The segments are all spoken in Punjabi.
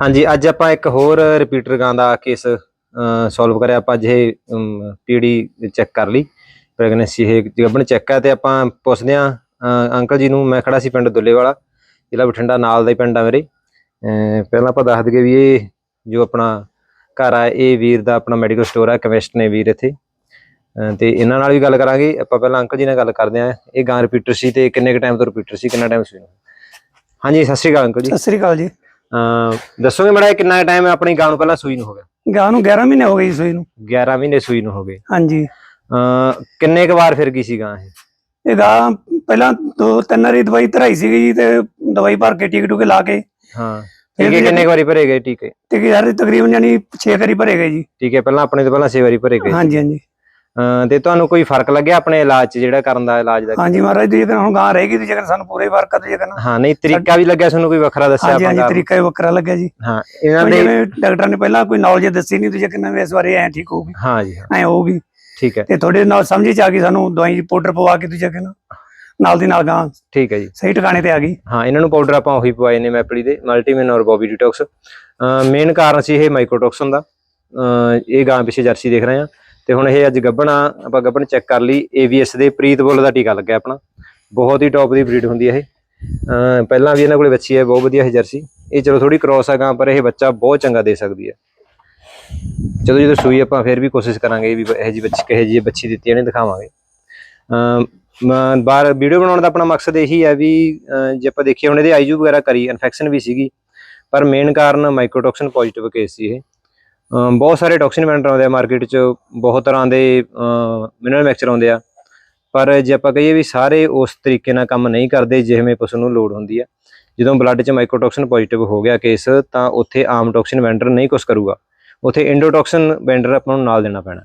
ਹਾਂਜੀ, ਅੱਜ ਆਪਾਂ ਇੱਕ ਹੋਰ ਰਿਪੀਟਰ ਗਾਂ ਦਾ ਕੇਸ ਸੋਲਵ ਕਰਿਆ। ਆਪਾਂ ਅੱਜ ਇਹ ਪੀੜੀ ਚੈੱਕ ਕਰ ਲਈ। ਪ੍ਰੈਗਨੈਂਸੀ ਇਹ ਗੱਭਣ ਚੈੱਕ ਹੈ ਤੇ ਆਪਾਂ ਪੁੱਛਦੇ ਆ ਅੰਕਲ ਜੀ ਨੂੰ। ਮੈਂ ਖੜਾ ਸੀ ਪਿੰਡ ਦੁੱਲੇਵਾਲਾ, ਜ਼ਿਲ੍ਹਾ ਬਠਿੰਡਾ, ਨਾਲ ਦਾ ਹੀ ਪਿੰਡ ਆ ਮੇਰੇ। ਪਹਿਲਾਂ ਆਪਾਂ ਦੱਸ ਦਈਏ ਵੀ ਇਹ ਜੋ ਆਪਣਾ ਘਰ ਆ, ਇਹ ਵੀਰ ਦਾ ਆਪਣਾ ਮੈਡੀਕਲ ਸਟੋਰ ਆ ਕੈਮਿਸਟ ਨੇ ਵੀਰ ਇੱਥੇ। ਅਮ ਤੇ ਇਹਨਾਂ ਨਾਲ ਵੀ ਗੱਲ ਕਰਾਂਗੇ। ਆਪਾਂ ਪਹਿਲਾਂ ਅੰਕਲ ਜੀ ਨਾਲ ਗੱਲ ਕਰਦੇ ਆ ਇਹ ਗਾਂ ਰਿਪੀਟਰ ਸੀ ਤੇ ਕਿੰਨੇ ਕ ਟਾਈਮ ਤੋਂ ਰਿਪੀਟਰ ਸੀ, ਕਿੰਨਾ ਟਾਈਮ ਸੀ ਹਾਂਜੀ, ਸਤਿ ਸ਼੍ਰੀ ਅਕਾਲ ਅੰਕਲ ਜੀ। ਸਤਿ ਸ੍ਰੀ ਅਕਾਲ ਜੀ। ਦੱਸੋਗੇ ਮੜਾ ਕਿੰਨਾ ਟਾਈਮ ਆਪਣੀ ਗਾਂ ਨੂੰ ਪਹਿਲਾਂ ਸੂਈ ਨੂੰ ਹੋ ਗਿਆ? ਗਾਂ ਨੂੰ 11 ਮਹੀਨੇ ਹੋ ਗਏ ਸੂਈ ਨੂੰ। 11 ਮਹੀਨੇ ਸੂਈ ਨੂੰ ਹੋ ਗਏ। ਹਾਂਜੀ। ਕਿੰਨੇ ਕ ਵਾਰ ਫਿਰ ਗਈ ਸੀ ਗਾਂ ਇਹ? ਇਹ ਗਾਂ ਪਹਿਲਾਂ ਦੋ ਤਿੰਨ ਵਾਰੀ ਦਵਾਈ ਧਰਾਈ ਸੀਗੀ ਜੀ ਤੇ ਦਵਾਈ ਭਰ ਕੇ ਟੀਕੇ ਟੂਕੇ ਲਾ ਕੇ। ਹਾਂ। ਟੀਕੇ ਕਿੰਨੇ ਕੁ ਵਾਰੀ ਭਰੇ ਗਏ ਟੀਕੇ? ਤੇ ਯਾਰ ਤਕਰੀਬਨ ਜਾਨੀ 6 ਵਾਰੀ ਭਰੇ ਗਏ ਜੀ। ਟੀਕੇ ਪਹਿਲਾਂ ਆਪਣੇ ਤੋਂ ਪਹਿਲਾਂ 6 ਵਾਰੀ ਭਰੇ ਗਏ ਹਾਂਜੀ ਹਾਂਜੀ। ਤੇ ਤੁਹਾਨੂੰ ਕੋਈ ਫ਼ਰਕ ਲੱਗਿਆ ਆਪਣੇ ਇਲਾਜ 'ਚ ਜਿਹੜਾ ਕਰਨ ਦਾ ਇਲਾਜ ਦਾ? ਹਾਂਜੀ ਮਹਾਰਾਜ ਜੇਕਰ ਹੁਣ ਗਾਂ ਰਹੇਗੀ ਤੇ ਜੇਕਰ ਸਾਨੂੰ ਪੂਰੇ ਵਾਰ ਕਰ ਜੇਕਰ ਹਾਂ ਨਹੀਂ ਤਰੀਕਾ ਵੀ ਲੱਗਿਆ ਤੁਹਾਨੂੰ ਕੋਈ ਵੱਖਰਾ ਦੱਸਿਆ ਹਾਂਜੀ ਹਾਂਜੀ ਆਪਾਂ ਤਰੀਕਾ ਹੀ ਵੱਖਰਾ ਲੱਗਿਆ ਜੀ। ਹਾਂ ਇਹਨਾਂ ਦੇ ਡਾਕਟਰ ਨੇ ਪਹਿਲਾਂ ਕੋਈ ਨੌਲੇਜ ਦੱਸੀ ਨਹੀਂ ਤੇ ਜੇਕਰ ਨਵੇਂ ਇਸ ਵਾਰੀ ਐ ਠੀਕ ਹੋਊਗੀ। ਹਾਂ ਜੀ ਹਾਂ, ਐ ਹੋਊਗੀ। ਠੀਕ ਹੈ। ਤੇ ਤੁਹਾਡੇ ਨਾਲ ਸਮਝ ਚ ਆ ਗਈ ਸਾਨੂੰ ਦਵਾਈ ਪਾਊਡਰ ਪਵਾ ਕੇ ਤੁਸੀਂ ਜੇਕਰ ਨਾਲ ਦੀ ਨਾਲ ਗਾਂ ਠੀਕ ਹੈ ਜੀ। ਸਹੀ ਟਿਕਾਣੇ ਤੇ ਆ ਗਈ। ਹਾਂ ਇਹਨਾਂ ਨੂੰ ਪਾਊਡਰ ਆਪਾਂ ਉਹੀ ਪਵਾਏ ਨੇ ਮੈਪਲੀ ਦੇ ਮਲਟੀਮਿਨ ਔਰ ਬੋਬੀ ਡਿਟੌਕਸ ਮੇਨ ਕਾਰਨ ਸੀ ਇਹ ਮਾਈਕੋਟੌਕਸਨ ਦਾ। ਇਹ ਗਾਂ ਪਿੱਛੇ ਜਰਸੀ ਦੇਖ ਰਹੇ ਆ ਤੇ ਹੁਣ ਇਹ ਅੱਜ ਗੱਭਣਾ, ਆਪਾਂ ਗੱਭਣ ਚੈੱਕ ਕਰ ਲਈ AVS ਦੇ ਪ੍ਰੀਤ ਬੁੱਲ ਦਾ ਟੀਕਾ ਲੱਗਿਆ ਆਪਣਾ। ਬਹੁਤ ਹੀ ਟੌਪ ਦੀ ਬਰੀਡ ਹੁੰਦੀ ਹੈ ਇਹ। ਪਹਿਲਾਂ ਵੀ ਇਹਨਾਂ ਕੋਲੇ ਬੱਚੀ ਹੈ ਬਹੁਤ ਵਧੀਆ ਹੈ ਜਰਸੀ। ਇਹ ਚਲੋ ਥੋੜੀ ਕ੍ਰੋਸ ਆ ਗਾਂ, ਪਰ ਇਹ ਬੱਚਾ ਬਹੁਤ ਚੰਗਾ ਦੇ ਸਕਦੀ ਹੈ ਜਦੋਂ ਜਦੋਂ ਸੂਈ ਆਪਾਂ ਫਿਰ ਵੀ ਕੋਸ਼ਿਸ਼ ਕਰਾਂਗੇ ਵੀ ਇਹ ਜੀ ਬੱਚੀ ਕਹੇ ਜੀ ਬੱਚੀ ਦਿੱਤੀ ਇਹਨੇ ਦਿਖਾਵਾਂਗੇ। ਬਾਹਰ ਵੀਡੀਓ ਬਣਾਉਣ ਦਾ ਆਪਣਾ ਮਕਸਦ ਇਹੀ ਹੈ ਵੀ ਜੇ ਆਪਾਂ ਦੇਖੀਏ, ਹੁਣ ਇਹਦੇ ਆਈਯੂ ਵਗੈਰਾ ਕਰੀ ਇਨਫੈਕਸ਼ਨ ਵੀ ਸੀਗੀ। ਪਰ ਮੇਨ ਕਾਰਨ ਮਾਈਕੋਟੌਕਸਿਨ ਪੋਜ਼ਿਟਿਵ ਕੇਸ ਸੀ ਇਹ। ਬਹੁਤ ਸਾਰੇ ਟੌਕਸਿਨ ਵੈਂਡਰ ਆਉਂਦੇ ਆ ਮਾਰਕੀਟ 'ਚ, ਬਹੁਤ ਤਰ੍ਹਾਂ ਦੇ ਮਿਨਰਲ ਮੈਕਚਰ ਆਉਂਦੇ ਆ। ਪਰ ਜੇ ਆਪਾਂ ਕਹੀਏ ਵੀ ਸਾਰੇ ਉਸ ਤਰੀਕੇ ਨਾਲ ਕੰਮ ਨਹੀਂ ਕਰਦੇ ਜਿਵੇਂ ਪਸ਼ੂ ਨੂੰ ਲੋੜ ਹੁੰਦੀ ਆ, ਜਦੋਂ ਬਲੱਡ 'ਚ ਮਾਈਕੋਟੌਕਸਿਨ ਪੋਜ਼ਿਟਿਵ ਹੋ ਗਿਆ ਕੇਸ ਤਾਂ ਉੱਥੇ ਆਮ ਟੌਕਸਿਨ ਵੈਂਡਰ ਨਹੀਂ ਕੁਝ ਕਰੂਗਾ। ਉੱਥੇ ਇੰਡੋਟੌਕਸਿਨ ਵੈਂਡਰ ਆਪਾਂ ਨੂੰ ਨਾਲ ਦੇਣਾ ਪੈਣਾ।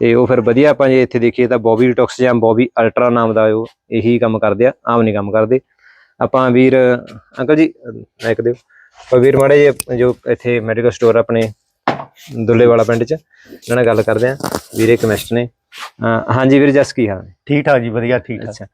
ਤੇ ਉਹ ਫਿਰ ਵਧੀਆ ਆਪਾਂ ਜੇ ਇੱਥੇ ਦੇਖੀਏ ਤਾਂ ਬੋਬੀ ਡਿਟੌਕਸ ਜਾਂ ਬੋਬੀ ਅਲਟਰਾ ਨਾਮ ਦਾ ਉਹ ਇਹੀ ਕੰਮ ਕਰਦੇ ਆ, ਆਮ ਨਹੀਂ ਕੰਮ ਕਰਦੇ। ਆਪਾਂ ਵੀਰ, ਅੰਕਲ ਜੀ ਮੈਂ ਇੱਕ ਦਿਓ। ਵੀਰ ਮਾੜੇ ਜੇ ਜੋ ਇੱਥੇ ਮੈਡੀਕਲ ਸਟੋਰ ਆਪਣੇ ਦੁੱਲੇ ਵਾਲਾ ਪਿੰਡ ਚ। ਇਹਨਾਂ ਨਾਲ ਗੱਲ ਕਰਦੇ ਆ ਵੀਰੇ ਕੈਮਿਸਟ ਨੇ। ਹਾਂਜੀ ਵੀਰ ਜਸ ਕੀ ਹਾਲ ਠੀਕ ਠਾਕ ਜੀ ਵਧੀਆ ਠੀਕ ਠਾਕ। ਅੱਛਾ।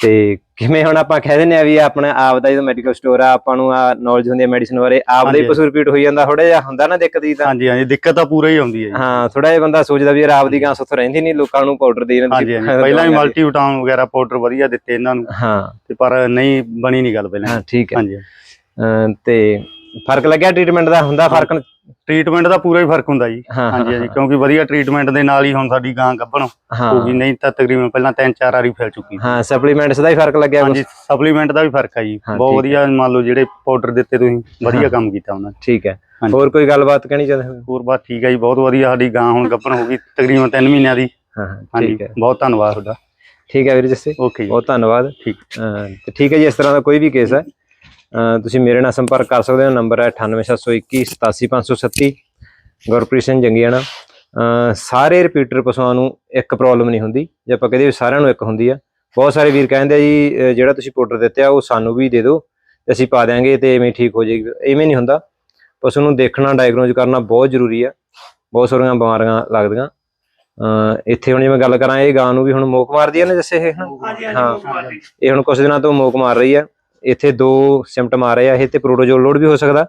ਤੇ ਕਿਵੇਂ ਹੁਣ ਆਪਾਂ ਕਹਿ ਦਿੰਦੇ ਆ ਵੀ ਆਪਣਾ ਆਪ ਦਾ ਜਦੋਂ ਮੈਡੀਕਲ ਸਟੋਰ ਆ ਆਪਾਂ ਨੂੰ ਆ ਨੌਲੇਜ ਹੁੰਦੀ ਹੈ ਮੈਡੀਸਨ ਬਾਰੇ। ਆਪ ਦਾ। ਪਸ਼ੂ ਰਿਪੀਟ ਹੋਈ ਜਾਂਦਾ ਥੋੜਾ ਜਿਹਾ ਹੁੰਦਾ ਨਾ ਦਿੱਕਤ ਜੀ ਤਾਂ। ਹਾਂਜੀ ਹਾਂਜੀ ਦਿੱਕਤ ਤਾਂ ਪੂਰਾ ਹੀ ਆਉਂਦੀ ਹੈ ਜੀ। ਹਾਂ ਥੋੜਾ ਜਿਹਾ ਬੰਦਾ ਸੋਚਦਾ ਵੀ ਯਾਰ ਆਪ ਦੀ ਗਾਂ ਸੁੱਥ ਰਹਿੰਦੀ ਨਹੀਂ ਲੋਕਾਂ ਨੂੰ ਪਾਊਡਰ ਦੇ ਹਾਂਜੀ ਹਾਂਜੀ। ਪਹਿਲਾਂ ਵੀ ਮਲਟੀ ਵਿਟਾਮਿਨ ਵਗੈਰਾ ਪਾਊਡਰ ਵਧੀਆ ਦਿੱਤੇ ਇਹਨਾਂ ਨੂੰ। ਹਾਂ। ਤੇ ਪਰ ਨਹੀਂ ਬਣੀ ਨਹੀਂ ਗੱਲ ਪਹਿਲਾਂ। ਹਾਂ ਠੀਕ ਹੈ। ਹਾਂਜੀ। ਤੇ ਫ਼ਰਕ ਲੱਗਿਆ ਟ੍ਰੀਟਮੈਂਟ ਦਾ? ਹੁੰਦਾ ਫ਼ਰਕ? ਟ੍ਰੀਟਮੈਂਟ ਦਾ ਪੂਰਾ ਹੀ ਫ਼ਰਕ ਹੁੰਦਾ ਜੀ। ਹਾਂਜੀ ਹਾਂਜੀ ਕਿਉਂਕਿ ਵਧੀਆ ਟ੍ਰੀਟਮੈਂਟ ਦੇ ਨਾਲ ਹੀ ਹੁਣ ਸਾਡੀ ਗਾਂ ਗੱਭਣ ਹਾਂ। ਹੋ ਗਈ ਨਹੀਂ ਤਾਂ ਤਕਰੀਬਨ ਪਹਿਲਾਂ ਤਿੰਨ ਚਾਰ ਵਾਰੀ ਫੈਲ ਚੁੱਕੀ ਹਾਂ। ਸਪਲੀਮੈਂਟਸ ਦਾ ਹੀ ਫ਼ਰਕ ਲੱਗਿਆ? ਹਾਂਜੀ ਸਪਲੀਮੈਂਟ ਦਾ ਵੀ ਫ਼ਰਕ ਹੈ ਜੀ। ਬਹੁਤ ਵਧੀਆ ਮੰਨ ਲਓ ਜਿਹੜੇ ਪਾਊਡਰ ਦਿੱਤੇ ਤੁਸੀਂ ਵਧੀਆ। ਕੰਮ ਕੀਤਾ ਉਹਨਾਂ ਠੀਕ ਹੈ। ਹੋਰ ਕੋਈ ਗੱਲਬਾਤ ਕਹਿਣੀ ਚਾਹੁੰਦੇ ਹੋ? ਹੋਰ ਬਾਤ ਠੀਕ ਹੈ ਜੀ ਬਹੁਤ ਵਧੀਆ ਸਾਡੀ ਗਾਂ ਹੁਣ ਗੱਭਣ ਹੋ ਗਈ ਤਕਰੀਬਨ 3 ਮਹੀਨਿਆਂ ਦੀ। ਹਾਂ ਹਾਂਜੀ ਠੀਕ ਹੈ। ਬਹੁਤ ਧੰਨਵਾਦ ਤੁਹਾਡਾ। ਠੀਕ ਹੈ ਵੀਰ ਜੱਸੇ। ਓਕੇ ਜੀ। ਬਹੁਤ ਧੰਨਵਾਦ। ਠੀਕ। ਤੇ ਠੀਕ ਹੈ ਜੀ ਇਸ ਤਰ੍ਹਾਂ ਦਾ ਕੋਈ ਵੀ ਕੇਸ ਹੈ। ਤੁਸੀਂ ਮੇਰੇ ਨਾਲ ਸੰਪਰਕ ਕਰ ਸਕਦੇ ਹੋ। ਨੰਬਰ ਹੈ 98721 87537 ਗੁਰਪ੍ਰੀਤ ਸਿੰਘ ਜੰਗੀਆਣਾ। ਸਾਰੇ ਰਿਪੀਟਰ ਪਸ਼ੂਆਂ ਨੂੰ ਇੱਕ ਪ੍ਰੋਬਲਮ ਨਹੀਂ ਹੁੰਦੀ। ਜੇ ਆਪਾਂ ਕਹਦੇ ਵੀ ਸਾਰਿਆਂ ਨੂੰ ਇੱਕ ਹੁੰਦੀ ਆ। ਬਹੁਤ ਸਾਰੇ ਵੀਰ ਕਹਿੰਦੇ ਆ ਜੀ ਜਿਹੜਾ ਤੁਸੀਂ ਪਾਊਡਰ ਦਿੱਤੇ ਆ ਉਹ ਸਾਨੂੰ ਵੀ ਦੇ ਦਿਓ। ਤੇ ਅਸੀਂ ਪਾ ਦਿਆਂਗੇ ਤੇ ਐਵੇਂ ਠੀਕ ਹੋ ਜਾਏਗੀ। ਐਵੇਂ ਨਹੀਂ ਹੁੰਦਾ। ਪਸ਼ੂ ਨੂੰ ਦੇਖਣਾ ਡਾਇਗਨੋਜ਼ ਕਰਨਾ ਬਹੁਤ ਜ਼ਰੂਰੀ ਆ। ਬਹੁਤ ਸਾਰੀਆਂ ਬਿਮਾਰੀਆਂ ਲੱਗਦੀਆਂ। ਇੱਥੇ ਹੁਣ ਜਿਵੇਂ ਗੱਲ ਕਰਾਂ ਇਹ ਗਾਂ ਨੂੰ ਵੀ ਹੁਣ ਮੋਕ ਮਾਰਦੀ ਆ ਨਾ ਜੱਸੇ ਇਹ। ਹਾਂ। ਇਹ ਹੁਣ ਕੁਝ ਦਿਨਾਂ ਤੋਂ ਮੋਕ ਮਾਰ ਰਹੀ ਆ। ਇੱਥੇ ਦੋ ਸਿੰਪਟਮ ਆ ਰਹੇ ਆ, ਇਹ ਤੇ ਪ੍ਰੋਟੋਜੋਲ ਲੋਡ ਵੀ ਹੋ ਸਕਦਾ।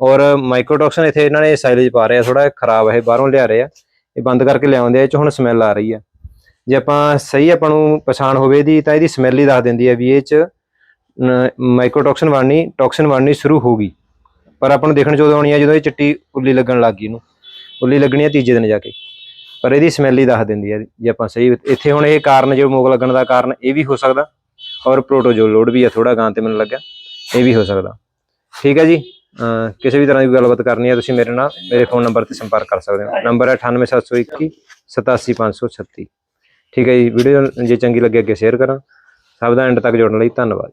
ਔਰ ਮਾਈਕੋਟੌਕਸਿਨ ਇੱਥੇ ਇਹਨਾਂ ਨੇ ਸਾਈਲੇਜ ਪਾ ਰਹੇ ਆ ਥੋੜਾ ਖਰਾਬ ਹੈ ਇਹ ਬਾਹਰੋਂ ਲਿਆ ਰਹੇ ਆ। ਇਹ ਬੰਦ ਕਰਕੇ ਲਿਆਉਂਦੇ ਆ, ਇਹ ਚ ਹੁਣ ਸਮੈਲ ਆ ਰਹੀ ਆ। ਜੇ ਆਪਾਂ ਸਹੀ ਆਪਾਂ ਨੂੰ ਪਛਾਣ ਹੋਵੇ ਦੀ ਤਾਂ ਇਹਦੀ ਸਮੈਲ ਹੀ ਦੱਸ ਦਿੰਦੀ ਆ ਵੀ ਇਹ ਚ ਮਾਈਕੋਟੌਕਸਿਨ ਬਣਨੀ ਟੌਕਸਿਨ ਬਣਨੀ ਸ਼ੁਰੂ ਹੋ ਗਈ। ਪਰ ਆਪਾਂ ਨੂੰ ਦੇਖਣ ਜਦੋਂ ਆਉਣੀ ਆ ਜਦੋਂ ਇਹ ਚਿੱਟੀ ਉੱਲੀ ਲੱਗਣ ਲੱਗ ਗਈ ਇਹਨੂੰ। ਉੱਲੀ ਲੱਗਣੀ ਆ ਤੀਜੇ ਦਿਨ ਜਾ ਕੇ। ਪਰ ਇਹਦੀ ਸਮੈਲ ਹੀ ਦੱਸ ਦਿੰਦੀ ਆ, ਜੇ ਆਪਾਂ ਸਹੀ, ਇੱਥੇ ਹੁਣ ਇਹ ਕਾਰਨ, ਜੋ ਮੋਗ ਲੱਗਣ ਦਾ ਕਾਰਨ, ਇਹ ਵੀ ਹੋ ਸਕਦਾ। ਔਰ ਪ੍ਰੋਟੋਜੋਲ ਲੋਡ ਵੀ ਆ ਥੋੜਾ ਗਾਂ ਤੇ ਮੈਨੂੰ ਲੱਗਿਆ, ਇਹ ਵੀ ਹੋ ਸਕਦਾ। ਠੀਕ ਹੈ ਜੀ? ਕਿਸੇ ਵੀ ਤਰ੍ਹਾਂ ਦੀ ਗੱਲਬਾਤ ਕਰਨੀ ਹੈ ਤੁਸੀਂ ਮੇਰੇ ਨਾਲ, ਮੇਰੇ ਫੋਨ ਨੰਬਰ ਤੇ ਸੰਪਰਕ ਕਰ ਸਕਦੇ ਹੋ। ਨੰਬਰ ਹੈ 98721 87536 ਠੀਕ ਹੈ ਜੀ ਵੀਡੀਓ ਜੇ ਚੰਗੀ ਲੱਗੇ ਅੱਗੇ ਸ਼ੇਅਰ ਕਰਾਂ। ਸਭ ਦਾ ਐਂਡ ਤੱਕ ਜੁੜਨ ਲਈ ਧੰਨਵਾਦ।